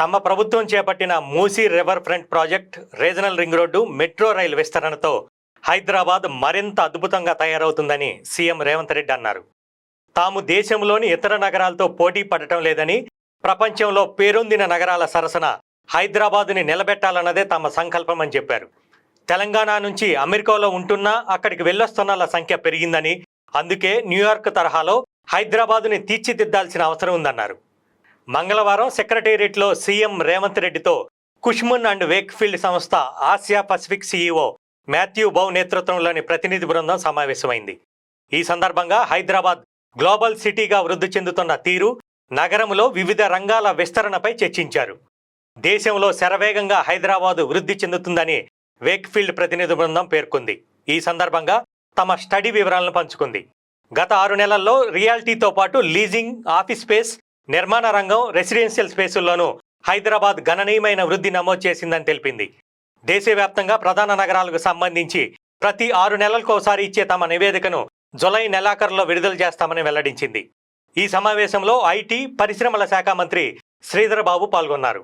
తమ ప్రభుత్వం చేపట్టిన Musi river front project regional ring road metro rail విస్తరణతో Hyderabad మరింత అద్భుతంగా తయారవుతుందని సీఎం రేవంత్ రెడ్డి అన్నారు. తాము దేశంలోని ఇతర నగరాలతో పోటీ పడటం లేదని ప్రపంచంలో పేరొందిన నగరాల సరసన హైదరాబాదుని నిలబెట్టాలన్నదే తమ సంకల్పం అని చెప్పారు. తెలంగాణ నుంచి అమెరికాలో ఉంటున్నా అక్కడికి వెళ్ళొస్తున్నల సంఖ్య పెరిగిందని అందుకే న్యూయార్క్ తరహాలో హైదరాబాదుని తీర్చిదిద్దాల్సిన అవసరం ఉందన్నారు. మంగళవారం సెక్రటేరియట్లో సీఎం రేవంత్ రెడ్డితో కుష్మున్ అండ్ వేక్ఫీల్డ్ సంస్థ Asia Pacific C E O Matthew Bouw నేతృత్వంలోని ప్రతినిధి బృందం సమావేశమైంది. ఈ సందర్భంగా హైదరాబాద్ గ్లోబల్ సిటీగా వృద్ధి చెందుతున్న తీరు నగరంలో వివిధ రంగాల విస్తరణపై చర్చించారు. దేశంలో శరవేగంగా హైదరాబాదు వృద్ధి చెందుతుందని వేక్ఫీల్డ్ ప్రతినిధి బృందం పేర్కొంది. ఈ సందర్భంగా తమ స్టడీ వివరాలను పంచుకుంది. గత ఆరు నెలల్లో రియాలిటీతో పాటు లీజింగ్ ఆఫీస్ స్పేస్ నిర్మాణ రంగం రెసిడెన్షియల్ స్పేసుల్లోనూ హైదరాబాద్ గణనీయమైన వృద్ధి నమోదు చేసిందని తెలిపింది. దేశవ్యాప్తంగా ప్రధాన నగరాలకు సంబంధించి ప్రతి ఆరు నెలలకు ఒకసారి ఇచ్చే తమ నివేదికను జులై నెలాఖరులో విడుదల చేస్తామని వెల్లడించింది. ఈ సమావేశంలో ఐటీ పరిశ్రమల శాఖ మంత్రి శ్రీధర్ బాబు పాల్గొన్నారు.